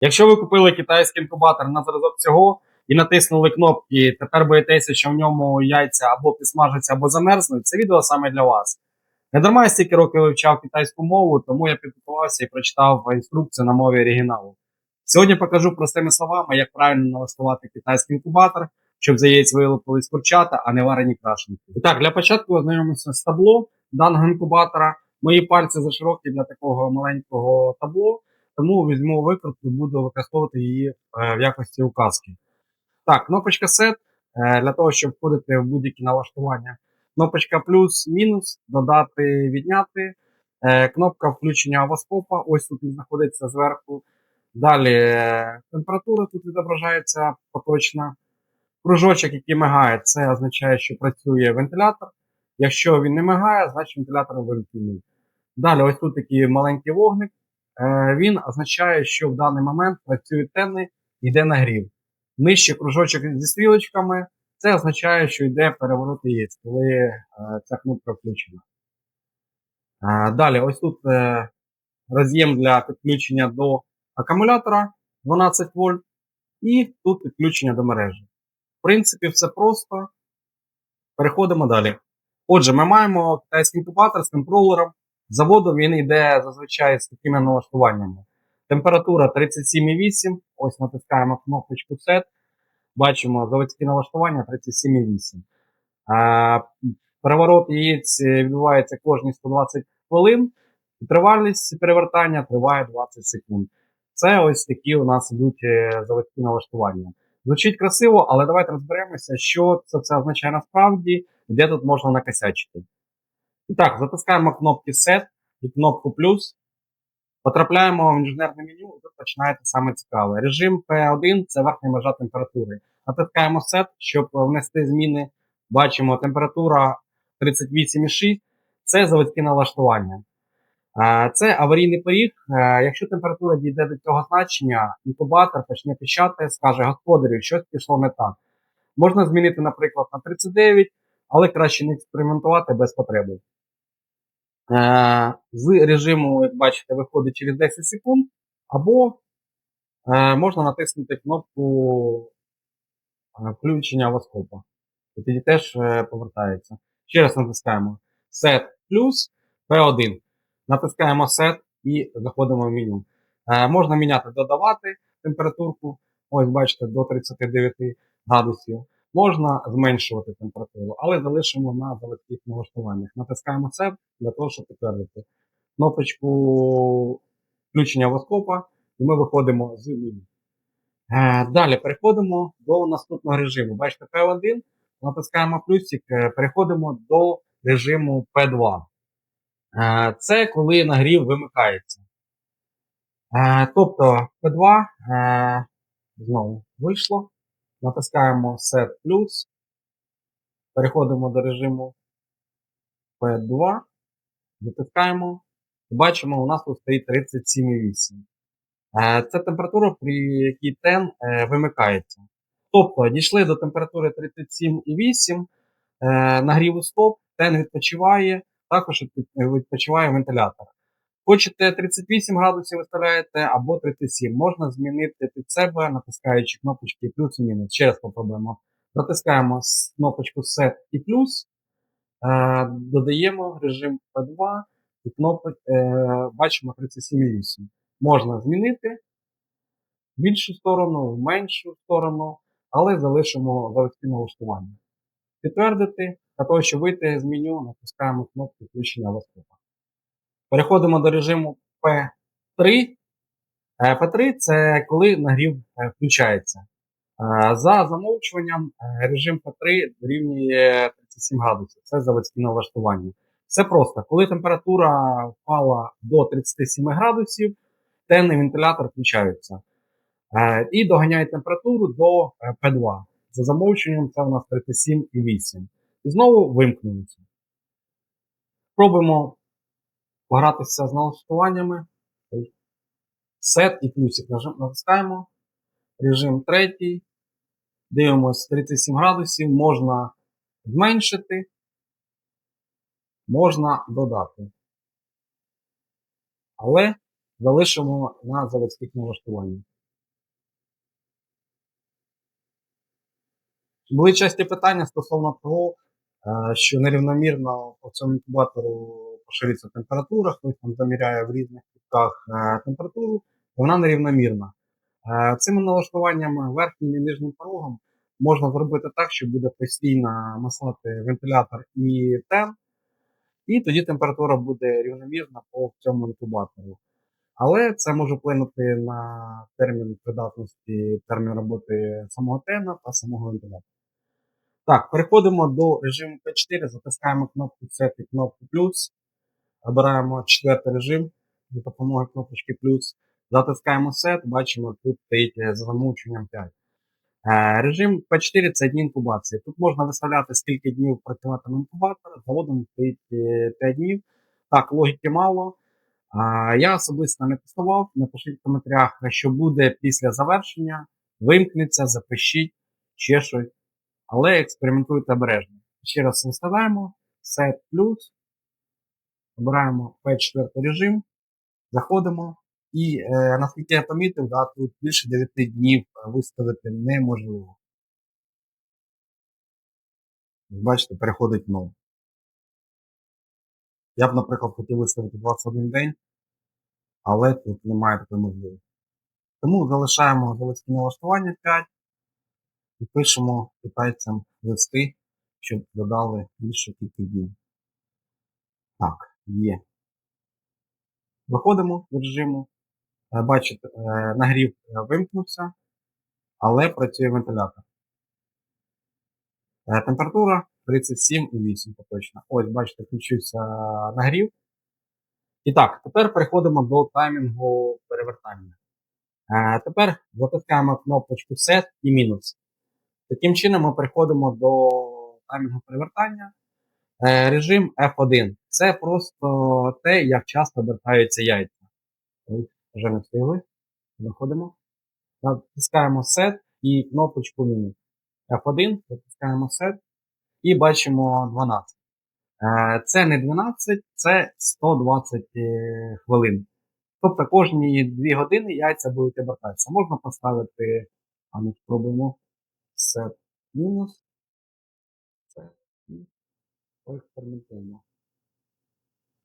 Якщо ви купили китайський інкубатор на зразок цього і натиснули кнопки, тепер боїтеся, що в ньому яйця або підсмажаться, або замерзнуть, це відео саме для вас. Не дарма я стільки років вивчав китайську мову, тому я підготувався і прочитав інструкцію на мові оригіналу. Сьогодні покажу простими словами, як правильно налаштувати китайський інкубатор, щоб з яєць вилупились курчата, а не варені крашенки. І так, для початку ознайомимося з табло даного інкубатора. Мої пальці заширокі для такого маленького табло, тому візьму викрутку буду використовувати її е, в якості указки. Так, кнопочка Set е, для того, щоб входити в будь-які налаштування. Кнопочка плюс, мінус, додати, відняти. Е, Кнопка включення авоскопа, ось тут він знаходиться зверху. Далі температура тут відображається поточна. Кружочок, який мигає, це означає, що працює вентилятор. Якщо він не мигає, значить вентилятор вимкнений. Далі, ось тут такий маленький вогник. Е, Він означає, що в даний момент працює темний, йде нагрів. Нижче кружочок зі стрілочками. Це означає, що йде переворот яєць, коли е, ця кнопка включена. Е, Далі, ось тут роз'єм для підключення до акумулятора 12 вольт, і тут підключення до мережі. В принципі, все просто. Переходимо далі. Отже, ми маємо китайський інкубатор з контролером. З Заводу він йде зазвичай з такими налаштуваннями. Температура 37,8. Ось натискаємо кнопочку Set. Бачимо заводські налаштування 37,8. Е, Переворот яєць відбувається кожні 120 хвилин. Тривалість перевертання триває 20 секунд. Це ось такі у нас ідуть е, заводські налаштування. Звучить красиво, але давайте розберемося, що це, це означає насправді, де тут можна накосячити. І так, затискаємо кнопки Set і кнопку плюс. Потрапляємо в інженерне меню, і тут починається саме цікаве. Режим P1 це верхня межа температури. Натискаємо Set, щоб внести зміни. Бачимо температура 38,6. Це заводські налаштування. Це аварійний поріг. Якщо температура дійде до цього значення, інкубатор почне пищати, скаже господарю, щось пішло не так. Можна змінити, наприклад, на 39, але краще не експериментувати без потреби. Е, З режиму, як бачите, виходить через 10 секунд, або е, можна натиснути кнопку е, включення авоскопа. І тоді теж е, повертається. Ще раз натискаємо Set плюс P1. Натискаємо Set і заходимо в меню. Е, можна міняти, додавати температурку. Ось бачите, до 39 градусів. Можна зменшувати температуру, але залишимо на заводських налаштуваннях. Натискаємо Set для того, щоб підтвердити кнопочку включення воскопа, і ми виходимо з меню. Е, Далі переходимо до наступного режиму. Бачите, P1, натискаємо плюсик, е, переходимо до режиму P2. Е, Це коли нагрів вимикається. Тобто P2 е, знову вийшло. Натискаємо Set плюс. Переходимо до режиму P2. Натискаємо. Бачимо, у нас тут стоїть 37,8. Е, Це температура, при якій тен е, вимикається. Тобто дійшли до температури 37,8, е, нагріву стоп, тен відпочиває, також відпочиває вентилятор. Хочете 38 градусів виставляєте або 37. Можна змінити під себе, натискаючи кнопочки плюс і мінус. Ще раз попробуємо. Натискаємо кнопочку Set і плюс. Е, додаємо режим P2 і кнопок, е, бачимо 37,8. Можна змінити в більшу сторону, в меншу сторону, але залишимо заводські налаштування. Підтвердити, для того, щоб вийти з меню, натискаємо кнопку включення воскопа. Переходимо до режиму P3. Е, P3 це коли нагрів е, включається. Е, За замовчуванням е, режим P3 дорівнює 37 градусів. Це заводські налаштування. Все просто. Коли температура впала до 37 градусів, темний вентилятор включається. Е, І доганяє температуру до е, P2. За замовчуванням це у нас 37,8. І знову вимкнуться. Спробуємо погратися з налаштуваннями. Сет і плюсик натискаємо. Режим третій. Дивимось 37 градусів, можна зменшити, можна додати. Але залишимо на заводських налаштуваннях. Були часті питання стосовно того, е, що нерівномірно по цьому інкубатору поширюється температура, хтось там заміряє в різних кутках е, температуру, вона нерівномірна. Е, Цими налаштуваннями верхнім і нижнім порогом можна зробити так, що буде постійно маслати вентилятор і тен, і тоді температура буде рівномірна по цьому інкубатору. Але це може вплинути на термін придатності, термін роботи самого тена та самого вентилятора. Так, переходимо до режиму P4, затискаємо кнопку Set і кнопку плюс. Обираємо четвертий режим за допомогою кнопочки плюс. Затискаємо Set, бачимо, тут стоїть е, за замовченням 5. Е, Режим P4 це дні інкубації. Тут можна виставляти, скільки днів працюватиме інкубатор. Заводом стоїть е, 5 днів. Так, логіки мало. Я особисто не тестував. Напишіть в коментарях, що буде після завершення. Вимкнеться, запишіть, ще щось. Але експериментуйте обережно. Ще раз виставляємо Set плюс. Обираємо P4 режим. Заходимо. І е, наскільки я помітив, да, тут більше 9 днів виставити неможливо. Бачите, переходить в. Я б, наприклад, хотів виставити 21 день, але тут немає такої можливості. Тому залишаємо заводське налаштування 5 і пишемо китайцям листи, щоб додали більше кількість днів. Так, є. Виходимо з режиму. Е, Бачите, е, нагрів е, вимкнувся, але працює вентилятор. Температура 37,8 поточно. Ось, бачите, включився нагрів. І так, тепер переходимо до таймінгу перевертання. Тепер затискаємо кнопочку Set і мінус. Таким чином ми переходимо до таймінгу перевертання. Е, Режим F1. Це просто те, як часто обертаються яйця. Вже не встигли. Заходимо. Натискаємо Set і кнопочку мінус. F1, затискаємо Set і бачимо 12. Е, Це не 12, це 120 е, хвилин. Тобто кожні 2 години яйця будуть обертатися. Можна поставити, а ми спробуємо set мінус. Поекспериментуємо.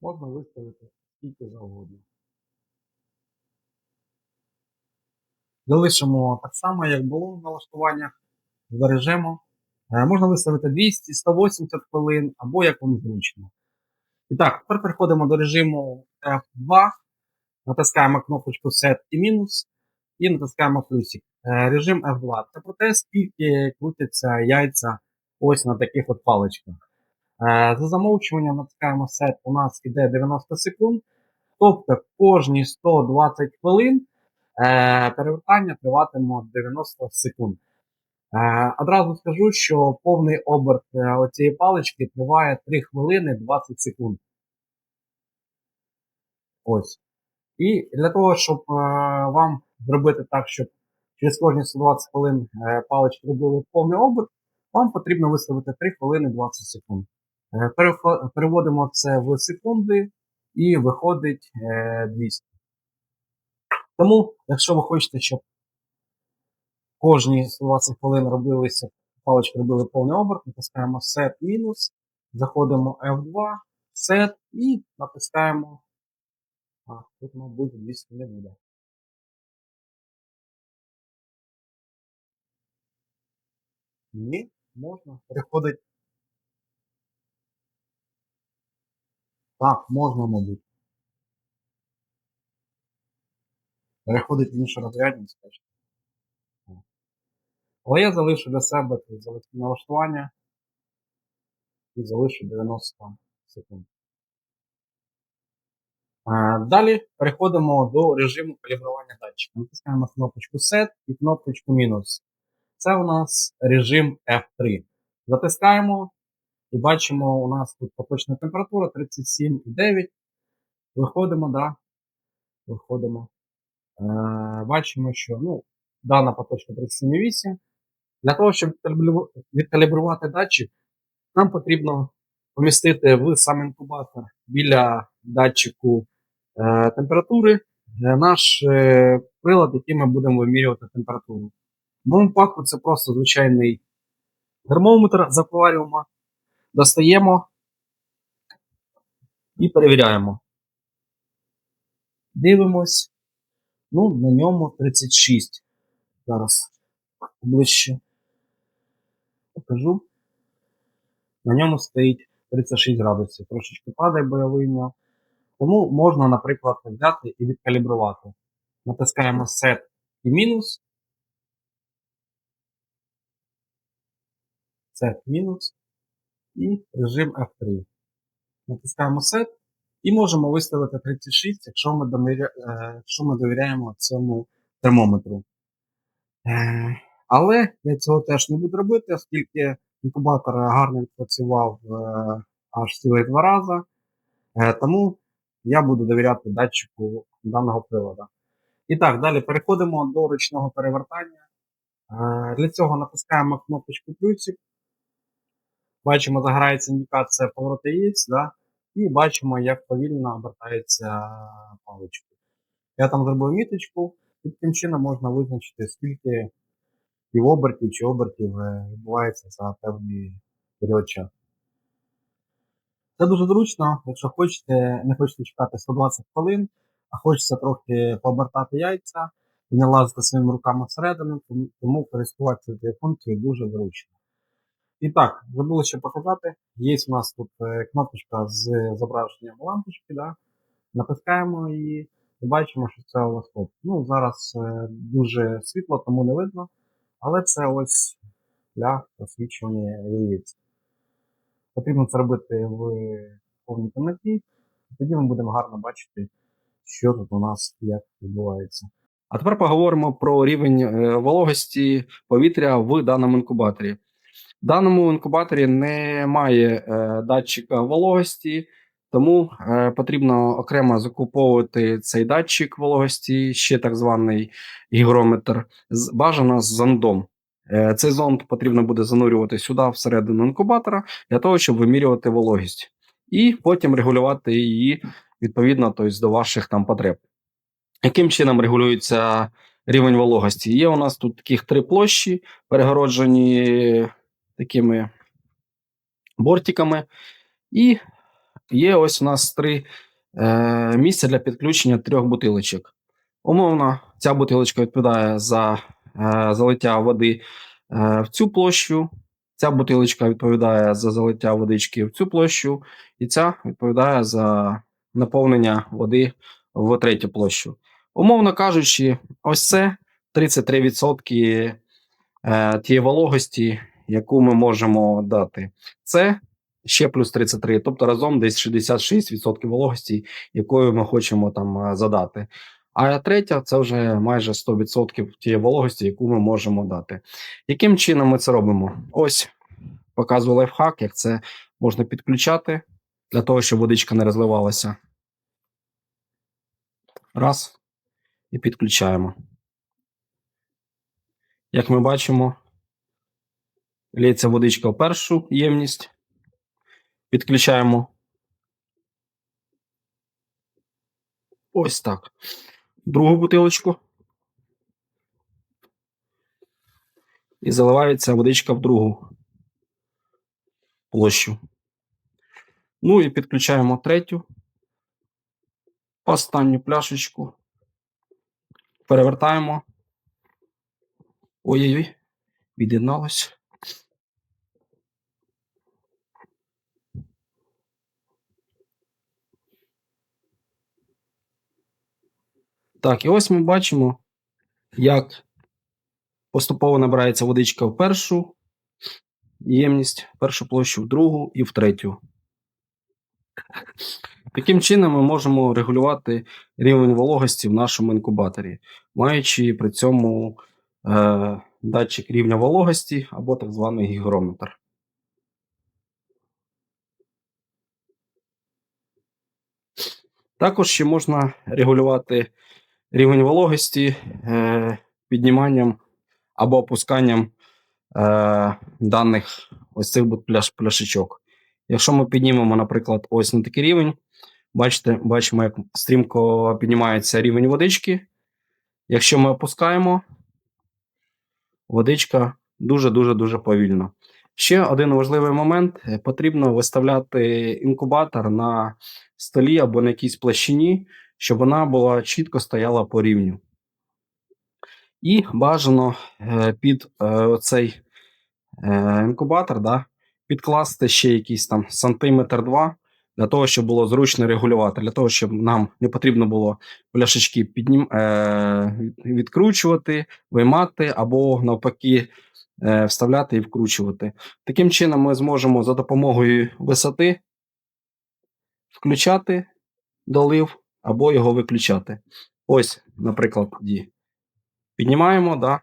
Можна виставити скільки завгодно. Залишимо так само, як було в налаштуваннях. Збережемо. Е, Можна виставити 200, 180 хвилин або як вам зручно. І так, тепер переходимо до режиму F2. Натискаємо кнопочку Set і мінус і натискаємо плюсик. Е, Режим F2. Це про те, скільки крутяться яйця ось на таких от паличках. Е, За замовчуванням натискаємо Set, у нас іде 90 секунд. Тобто кожні 120 хвилин е, перевертання триватиме 90 секунд. Е, Одразу скажу, що повний оберт оцієї палички триває 3 хвилини 20 секунд. Ось. І для того, щоб вам зробити так, щоб через кожні 120 хвилин палички робили повний оберт, вам потрібно виставити 3 хвилини 20 секунд. Е, Переводимо це в секунди і виходить е, 200. Тому, якщо ви хочете, щоб кожні 120 хвилин робилися, палички робили повний оберт, натискаємо Set мінус, заходимо F2, Set і натискаємо. А, тут, мабуть, 200 не буде. Ні, можна. Переходить. Так, можна, мабуть. Переходить в іншу розрядність. теж. Але я залишу для себе налаштування і залишу 90 секунд. Далі переходимо до режиму калібрування датчика. Натискаємо кнопочку Set і кнопочку мінус. Це у нас режим F3. Затискаємо і бачимо, у нас тут поточна температура 37,9. Виходимо, да. Виходимо. Е, бачимо, що ну, дана поточка 37,8. Для того, щоб відкалібрувати датчик, нам потрібно помістити в сам інкубатор біля датчику е, температури е, наш е, прилад, який ми будемо вимірювати температуру. В моєму випадку це просто звичайний Термометр з акваріума достаємо і перевіряємо. Дивимось. Ну, на ньому 36. Зараз ближче покажу. На ньому стоїть 36 градусів. Трошечки падає бойовий. Тому можна, наприклад, взяти і відкалібрувати. Натискаємо set і мінус. Set мінус. І режим F3. Натискаємо set і можемо виставити 36, якщо ми, е, якщо ми довіряємо цьому термометру. Е, Але я цього теж не буду робити, оскільки інкубатор гарно відпрацював е, аж цілих два рази. Тому я буду довіряти датчику даного приладу. І так, далі переходимо до ручного перевертання. Для цього натискаємо кнопочку плюсик. Бачимо, загорається індикація повороту яєць, да? і бачимо, як повільно обертається паличка. Я там зробив міточку, і таким чином можна визначити, скільки півобертів чи обертів е, відбувається за певний період часу. Це дуже зручно, якщо хочете, не хочете чекати 120 хвилин, а хочеться трохи пообертати яйця і не лазити своїми руками всередину, тому користуватися цією функцією дуже зручно. І так, забули ще показати. Є у нас тут е, кнопочка з зображенням лампочки, да? натискаємо її і бачимо, що це олоскоп. Ну, зараз е, дуже світло, тому не видно, але це ось для освічування яєць. Потрібно це робити в повній темноті, тоді ми будемо гарно бачити, що тут у нас як відбувається. А тепер поговоримо про рівень е, вологості повітря в даному інкубаторі. В даному інкубаторі немає е, датчика вологості, тому е, потрібно окремо закуповувати цей датчик вологості, ще так званий гігрометр, бажано з зондом. Е, Цей зонд потрібно буде занурювати сюди всередину інкубатора для того, щоб вимірювати вологість, і потім регулювати її відповідно тобто, до ваших там потреб. Яким чином регулюється рівень вологості? Є у нас тут таких три площі, перегороджені такими бортиками, і є ось у нас три е, місця для підключення трьох бутилочок. Умовно, ця бутилочка відповідає за е, залиття води е, в цю площу. Ця бутилочка відповідає за залиття водички в цю площу, і ця відповідає за наповнення води в третю площу. Умовно кажучи, ось це 33% е, тієї вологості, яку ми можемо дати. Це ще плюс 33, тобто разом десь 66% вологості, якою ми хочемо там е, задати. А третя це вже майже 100% тієї вологості, яку ми можемо дати. Яким чином ми це робимо? Ось показую лайфхак, як це можна підключати для того, щоб водичка не розливалася. Раз. І підключаємо. Як ми бачимо, лється водичка в першу ємність. Підключаємо. Ось так. Другу бутилочку. І заливається водичка в другу площу. Ну і підключаємо третю. Останню пляшечку. Перевертаємо. Ой-ой-ой, від'єдналось. Так, і ось ми бачимо, як поступово набирається водичка в першу ємність, першу площу, в другу і в третю. Таким чином ми можемо регулювати рівень вологості в нашому інкубаторі, маючи при цьому е, датчик рівня вологості або так званий гігрометр. Також ще можна регулювати рівень вологості е, підніманням або опусканням е, даних ось цих пляш, пляшечок. Якщо ми піднімемо, наприклад, ось на такий рівень, бачите, бачимо, як стрімко піднімається рівень водички. Якщо ми опускаємо, водичка дуже-дуже дуже повільно. Ще один важливий момент: потрібно виставляти інкубатор на столі або на якійсь площині, щоб вона була чітко стояла по рівню. І бажано е, під е, цей е, інкубатор да, підкласти ще якийсь там сантиметр два, для того, щоб було зручно регулювати, для того, щоб нам не потрібно було пляшечки піднім, відкручувати, виймати або навпаки вставляти і вкручувати. Таким чином, ми зможемо за допомогою висоти включати долив або його виключати. Ось, наприклад, тоді піднімаємо, да,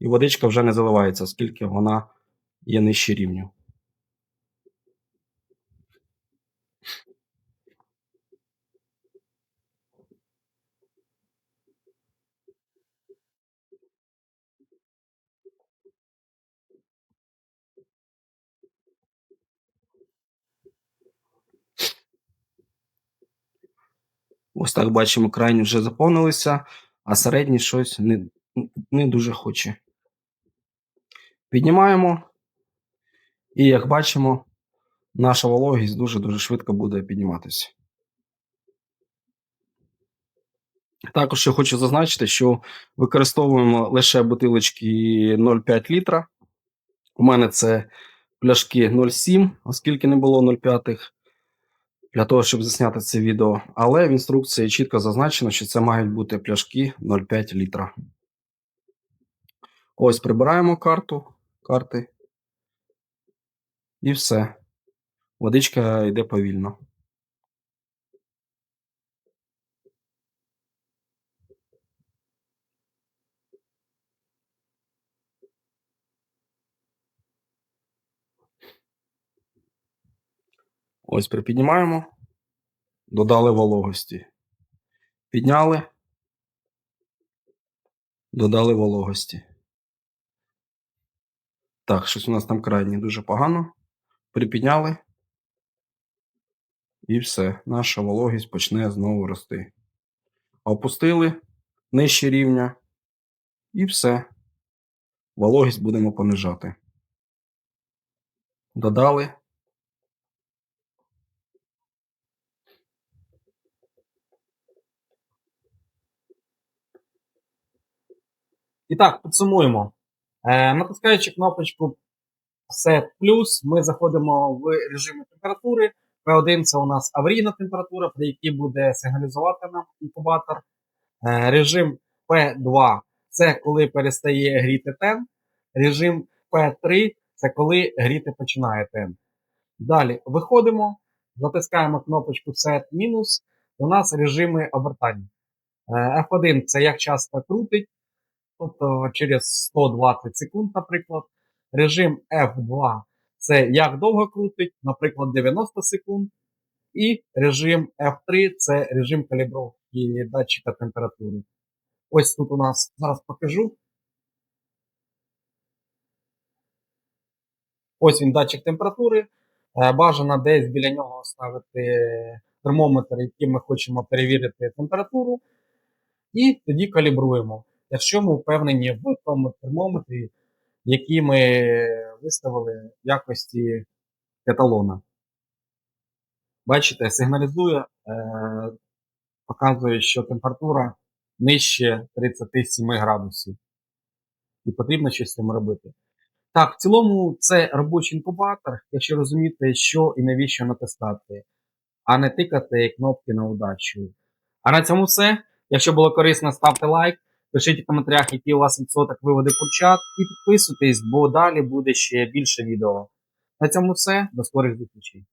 і водичка вже не заливається, оскільки вона є нижче рівню. Ось так бачимо, крайні вже заповнилися, а середні щось не, не дуже хоче. Піднімаємо, і як бачимо, наша вологість дуже-дуже швидко буде підніматися. Також я хочу зазначити, що використовуємо лише бутилочки 0,5 літра. У мене це пляшки 0,7, оскільки не було 0,5 для того, щоб засняти це відео. Але в інструкції чітко зазначено, що це мають бути пляшки 0,5 літра. Ось прибираємо карту карти. І все. Водичка йде повільно. Ось припіднімаємо, додали вологості. Підняли, додали вологості. Так, щось у нас там крайні дуже погано. Припідняли. І все. Наша вологість почне знову рости. Опустили нижче рівня. І все. Вологість будемо понижати. Додали. І так, підсумуємо. Е, натискаючи кнопочку Set плюс, ми заходимо в режим температури. P1 це у нас аварійна температура, при якій буде сигналізувати нам інкубатор. Е, режим P2 це коли перестає гріти тен. Режим P3 це коли гріти починає тен. Далі виходимо, затискаємо кнопочку Set мінус. У нас режими обертання. Е, F1 це як часто крутить тобто через 120 секунд, наприклад. Режим F2 це як довго крутить, наприклад, 90 секунд. І режим F3 це режим калібровки датчика температури. Ось тут у нас зараз покажу. Ось він датчик температури. Е, Бажано десь біля нього ставити термометр, яким ми хочемо перевірити температуру. І тоді калібруємо якщо ми впевнені в тому термометрі, який ми виставили в якості каталона. Бачите, сигналізує, е, показує, що температура нижче 37 градусів. І потрібно щось з цим робити. Так, в цілому це робочий інкубатор, якщо розумієте, що і навіщо натискати, а не тикати кнопки на удачу. А на цьому все. Якщо було корисно, ставте лайк. Пишіть в коментарях, який у вас відсоток виводи курчат, і підписуйтесь, бо далі буде ще більше відео. На цьому все. До скорих зустрічей.